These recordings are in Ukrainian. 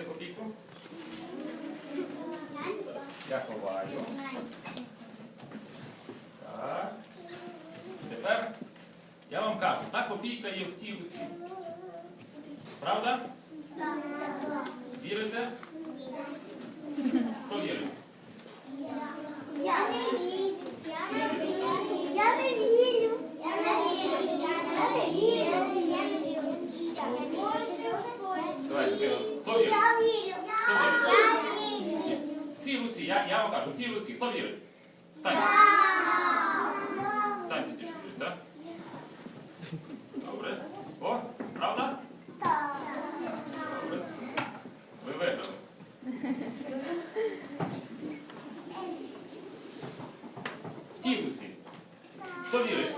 Бачите копійку? Я ховаю. Так. Тепер я вам кажу, та копійка є в тій руці. Правда? Вірите? Хто вірить? Я не вірю. Я не вірю. Я не вірю. Я не вірю. Я не вірю. Я не вірю. Давайте, хто вірить? Я вірю. Я вірю. В цій руці, я, я вам кажу, в тій руці, хто вірить? Встаньте. Встаньте ті, що вірять, так? Добре. О, правда? Добре. Ви виграли. В тій руці. Хто вірить?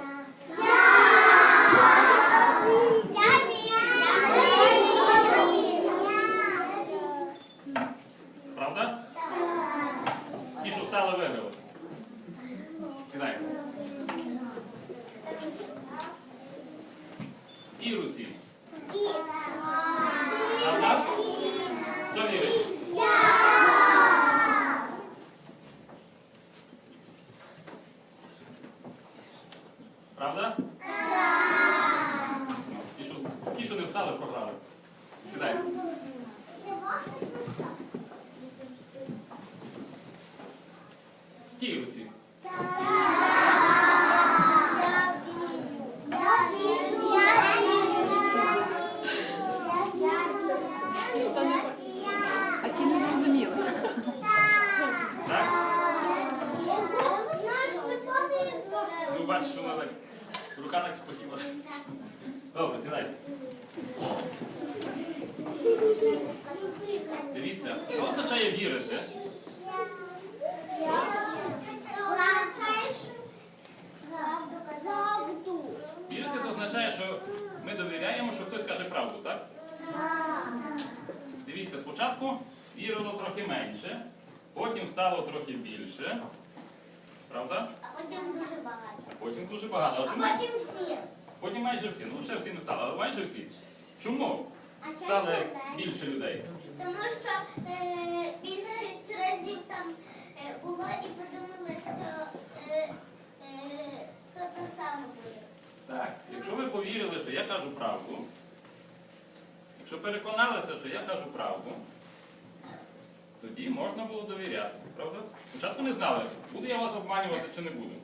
Я вірю. Правда? Ті, що встали, виграли. Сідайте. Тій руці. Правда? Хто вірить? Правда? Ті, що, ті, що не встали, програли. Сідайте. В тій руці. А ті не зрозуміли. Так? Ну, бачиш, що вона так. Рука так спотіла. Добре, сідайте. Дивіться, що означає вірити? Вірити це означає, що ми довіряємо, що хтось каже правду, так? Дивіться, спочатку вірило трохи менше, потім стало трохи більше. Правда? А потім дуже багато. Потім дуже багато. А А потім всі. Потім майже всі. Ну, ще всі не стало, але майже всі. Чому А стали більше людей? Тому що е, більшість разів там е, було і подумали, що е, е, то те саме буде. Так, якщо ви повірили, що я кажу правду, якщо переконалися, що я кажу правду, тоді можна було довіряти, правда? Спочатку не знали, буду я вас обманювати чи не буду.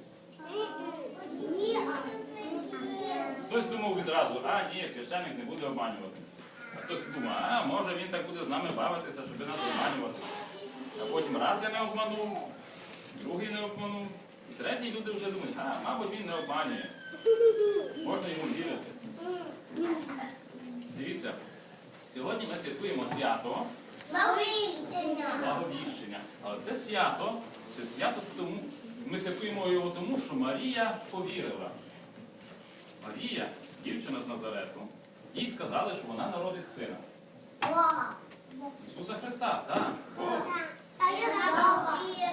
Хтось думав відразу, а ні, священник не буде обманювати. А хтось думав, а може він так буде з нами бавитися, щоб нас обманювати. А потім раз я не обманув, другий не обманув. І третій люди вже думають, а, мабуть, він не обманює. Можна йому вірити. Дивіться, сьогодні ми святкуємо свято Благовіщення. благовіщення. Але це свято, це свято тому, ми святкуємо його тому, що Марія повірила. Марія, дівчина з Назарету, їй сказали, що вона народить сина. Ісуса Христа, так.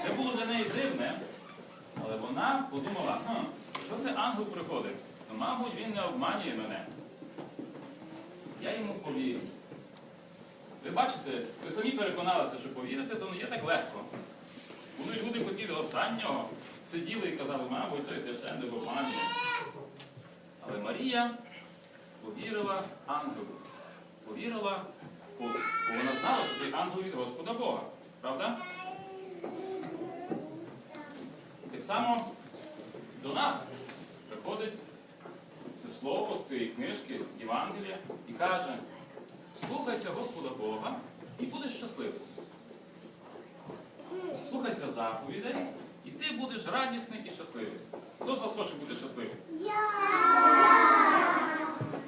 Це було для неї дивне, але вона подумала, хм, що це ангел приходить, то, мабуть, він не обманює мене. Я йому повірю. Ви бачите, ви самі переконалися, що повірити, то не є так легко. Вони люди хотіли останнього, сиділи і казали, мабуть, той священник обманює. Але Марія повірила ангелу. Повірила, бо вона знала, що цей ангел від Господа Бога. Правда? Так само до нас приходить це слово з цієї книжки, Євангелія, і каже, слухайся Господа Бога і будеш щасливий. Слухайся заповідей, і ти будеш радісний і щасливий. Хто з вас хоче бути щасливим?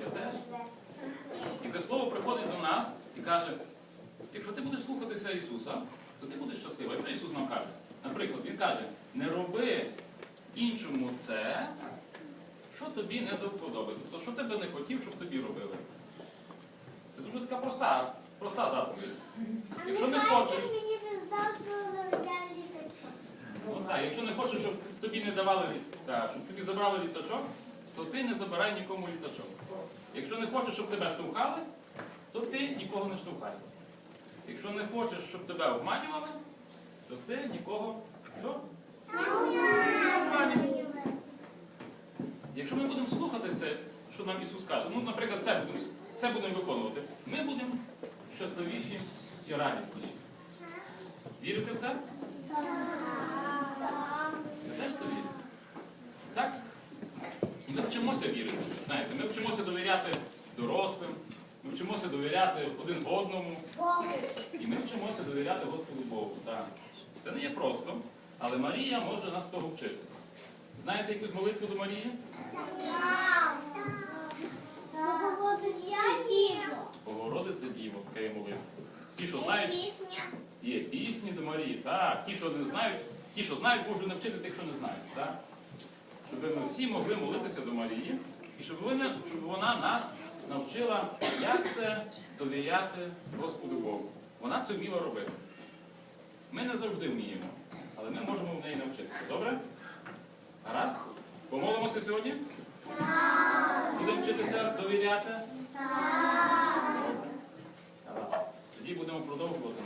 Я теж. І це слово приходить до нас і каже, якщо ти будеш слухатися Ісуса, то ти будеш щасливий. Що Ісус нам каже? Наприклад, Він каже, не роби іншому це, що тобі не до вподоби. Тобто, що тебе не хотів, щоб тобі робили. Це дуже така проста, проста заповідь. Якщо не хочеш, Мені не здав, що взяв літачок. ну, так, якщо не хочеш, щоб тобі не давали так, щоб тобі забрали літачок, то ти не забирай нікому літачок. Якщо не хочеш, щоб тебе штовхали, то ти нікого не штовхай. Якщо не хочеш, щоб тебе обманювали, то ти нікого що? Якщо ми будемо слухати це, що нам Ісус каже, ну, наприклад, це будемо, це будемо виконувати, ми будемо щасливіші і радісніші. Вірите в це? Ви теж це вірите? Так? І ми вчимося вірити. Знаєте, ми вчимося довіряти дорослим, ми вчимося довіряти один одному, і ми вчимося довіряти Господу Богу. Так. Це не є просто, але Марія може нас того вчити. Знаєте якусь молитву до Марії? Богородиця Діво, така є молитва. Ті, що знають, Пісня. є пісні до Марії, так. Ті, що не знають, ті, що знають, можуть навчити тих, що не знають. Так? Щоб ми всі могли молитися до Марії, і щоб вона, щоб вона нас навчила, як це довіряти Господу Богу. Вона це вміла робити. Ми не завжди вміємо, але ми можемо в неї навчитися. Добре? Гаразд? Помолимося сьогодні? Будемо вчитися довіряти? Добре. Гаразд. Тоді будемо продовжувати